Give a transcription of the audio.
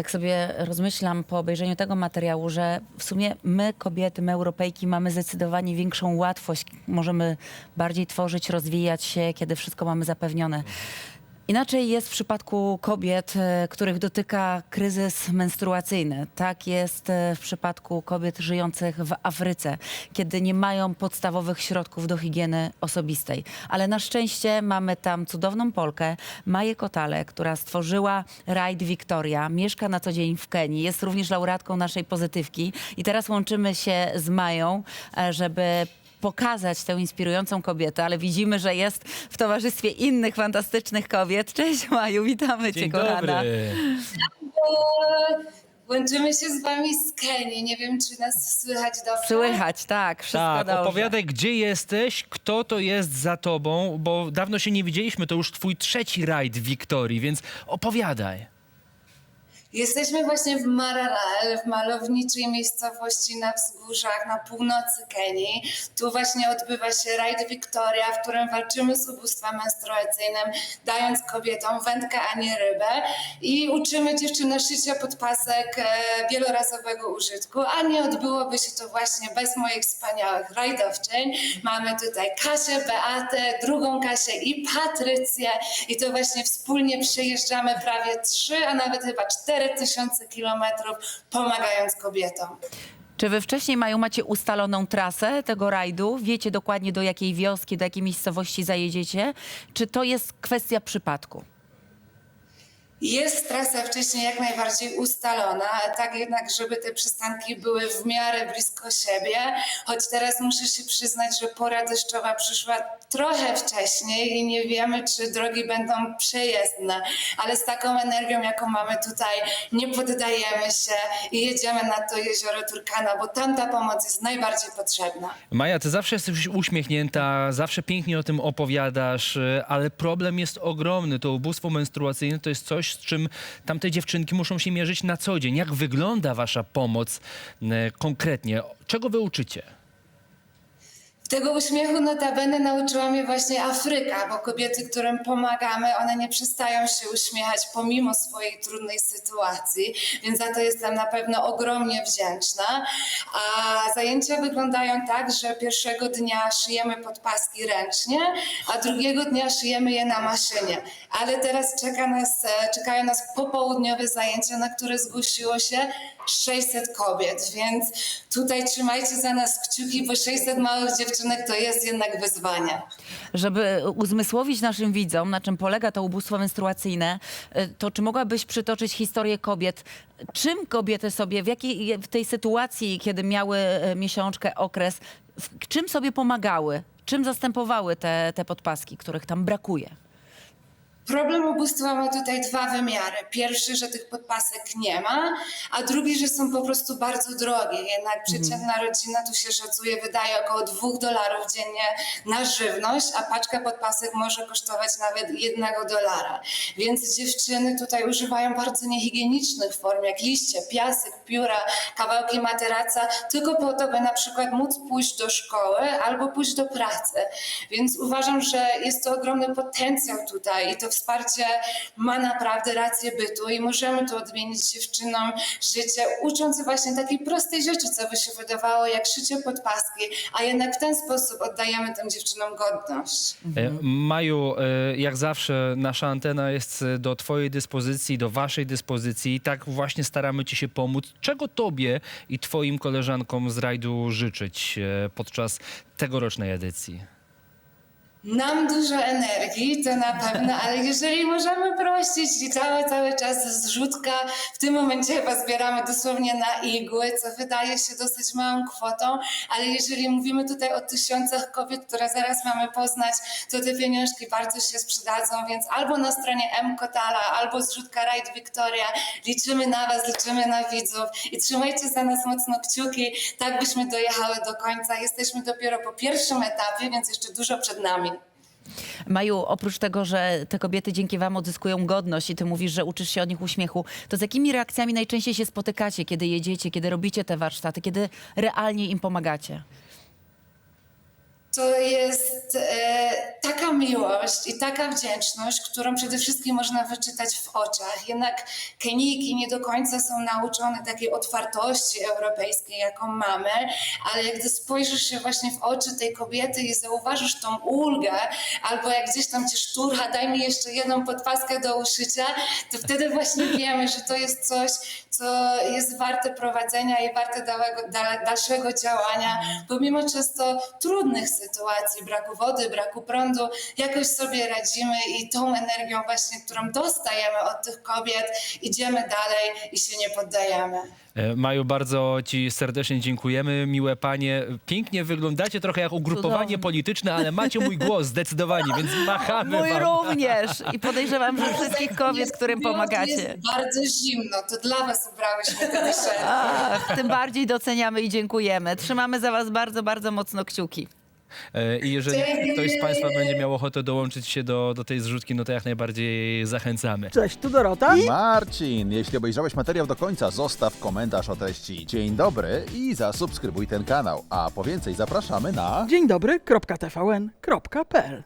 Tak sobie rozmyślam po obejrzeniu tego materiału, że w sumie my, kobiety, my, Europejki, mamy zdecydowanie większą łatwość. Możemy bardziej tworzyć, rozwijać się, kiedy wszystko mamy zapewnione. Inaczej jest w przypadku kobiet, e, których dotyka kryzys menstruacyjny. Tak jest e, w przypadku kobiet żyjących w Afryce, kiedy nie mają podstawowych środków do higieny osobistej. Ale na szczęście mamy tam cudowną Polkę, Maję Kotale, która stworzyła rajd Victoria, mieszka na co dzień w Kenii, jest również laureatką naszej pozytywki i teraz łączymy się z Mają, e, żeby pokazać tę inspirującą kobietę, ale widzimy, że jest w towarzystwie innych fantastycznych kobiet. Cześć Maju, witamy cię Dzień kochana. dobry. Łączymy się z wami z Kenii. Nie wiem, czy nas słychać dobrze. Słychać, tak, wszystko Tak, dobrze. opowiadaj, gdzie jesteś, kto to jest za tobą, bo dawno się nie widzieliśmy, to już twój trzeci rajd w Wiktorii, więc opowiadaj. Jesteśmy właśnie w Mararel, w malowniczej miejscowości na wzgórzach na północy Kenii. Tu właśnie odbywa się rajd Victoria, w którym walczymy z ubóstwem menstruacyjnym, dając kobietom wędkę, a nie rybę i uczymy dziewczyny szycia podpasek e, wielorazowego użytku, a nie odbyłoby się to właśnie bez moich wspaniałych rajdowczyń. Mamy tutaj Kasię, Beatę, drugą Kasię i Patrycję i to właśnie wspólnie przejeżdżamy prawie trzy, a nawet chyba cztery 4000 kilometrów, pomagając kobietom. Czy wy wcześniej mają, macie ustaloną trasę tego rajdu? Wiecie dokładnie do jakiej wioski, do jakiej miejscowości zajedziecie? Czy to jest kwestia przypadku? Jest trasa wcześniej jak najbardziej ustalona, tak jednak, żeby te przystanki były w miarę blisko siebie, choć teraz muszę się przyznać, że pora deszczowa przyszła trochę wcześniej i nie wiemy, czy drogi będą przejezdne, ale z taką energią, jaką mamy tutaj, nie poddajemy się i jedziemy na to jezioro Turkana, bo tam ta pomoc jest najbardziej potrzebna. Maja, ty zawsze jesteś uśmiechnięta, zawsze pięknie o tym opowiadasz, ale problem jest ogromny. To ubóstwo menstruacyjne to jest coś, z czym tamte dziewczynki muszą się mierzyć na co dzień. Jak wygląda wasza pomoc y, konkretnie? Czego wy uczycie? Tego uśmiechu notabene nauczyła mnie właśnie Afryka, bo kobiety, którym pomagamy, one nie przestają się uśmiechać pomimo swojej trudnej sytuacji, więc za to jestem na pewno ogromnie wdzięczna. A zajęcia wyglądają tak, że pierwszego dnia szyjemy podpaski ręcznie, a drugiego dnia szyjemy je na maszynie. Ale teraz czeka nas, czekają nas popołudniowe zajęcia, na które zgłosiło się 600 kobiet, więc tutaj trzymajcie za nas kciuki, bo 600 małych dziewczynek to jest jednak wyzwanie. Żeby uzmysłowić naszym widzom, na czym polega to ubóstwo menstruacyjne, y, to czy mogłabyś przytoczyć historię kobiet? Czym kobiety sobie, w, jakiej, w tej sytuacji, kiedy miały y, miesiączkę, okres, w, czym sobie pomagały? Czym zastępowały te, te podpaski, których tam brakuje? Problem ubóstwa ma tutaj dwa wymiary. Pierwszy, że tych podpasek nie ma, a drugi, że są po prostu bardzo drogie. Jednak przeciętna rodzina tu się szacuje, wydaje około 2 dolarów dziennie na żywność, a paczka podpasek może kosztować nawet 1 dolara. Więc dziewczyny tutaj używają bardzo niehigienicznych form, jak liście, piasek, pióra, kawałki materaca, tylko po to, by na przykład móc pójść do szkoły albo pójść do pracy. Więc uważam, że jest to ogromny potencjał tutaj i to wsparcie ma naprawdę rację bytu i możemy tu odmienić dziewczynom życie, ucząc właśnie takiej prostej rzeczy, co by się wydawało jak szycie podpaski, a jednak w ten sposób oddajemy tym dziewczynom godność. E, Maju, e, jak zawsze nasza antena jest e, do twojej dyspozycji, do waszej dyspozycji i tak właśnie staramy ci się pomóc. Czego tobie i twoim koleżankom z rajdu życzyć podczas tegorocznej edycji? Nam dużo energii, to na pewno, ale jeżeli możemy prosić i cały, cały czas zrzutka, w tym momencie chyba zbieramy dosłownie na igły, co wydaje się dosyć małą kwotą, ale jeżeli mówimy tutaj o tysiącach kobiet, które zaraz mamy poznać, to te pieniążki bardzo się sprzedadzą, więc albo na stronie M Kotala, albo zrzutka Ride Victoria, liczymy na Was, liczymy na widzów i trzymajcie za nas mocno kciuki, tak byśmy dojechały do końca. Jesteśmy dopiero po pierwszym etapie, więc jeszcze dużo przed nami. Maju, oprócz tego, że te kobiety dzięki wam odzyskują godność i ty mówisz, że uczysz się od nich uśmiechu, to z jakimi reakcjami najczęściej się spotykacie, kiedy jedziecie, kiedy robicie te warsztaty, kiedy realnie im pomagacie? To jest e, taka miłość i taka wdzięczność, którą przede wszystkim można wyczytać w oczach. Jednak Kenijki nie do końca są nauczone takiej otwartości europejskiej, jaką mamy, ale gdy spojrzysz się właśnie w oczy tej kobiety i zauważysz tą ulgę, albo jak gdzieś tam cię szturcha, daj mi jeszcze jedną podpaskę do uszycia, to wtedy właśnie wiemy, że to jest coś, co jest warte prowadzenia i warte dałego, da, dalszego działania, pomimo często trudnych sytuacji, braku wody, braku prądu, jakoś sobie radzimy i tą energią właśnie, którą dostajemy od tych kobiet, idziemy dalej i się nie poddajemy. E, Maju, bardzo Ci serdecznie dziękujemy. Miłe panie, pięknie wyglądacie trochę jak ugrupowanie Cudownie. polityczne, ale macie mój głos zdecydowanie, więc machamy Mój wam. również. I podejrzewam, że wszystkich kobiet, Jest- którym jest pomagacie. bardzo zimno, to dla was ubrałyśmy te szeregi. Ach, tym bardziej doceniamy i dziękujemy. Trzymamy za was bardzo, bardzo mocno kciuki. E, I jeżeli ktoś z Państwa będzie miał ochotę dołączyć się do, do tej zrzutki, no to jak najbardziej zachęcamy. Cześć, tu Dorota. Marcin, jeśli obejrzałeś materiał do końca, zostaw komentarz o treści. Dzień dobry i zasubskrybuj ten kanał. A po więcej zapraszamy na... Dzień dobry, kropka TVN, kropka PL.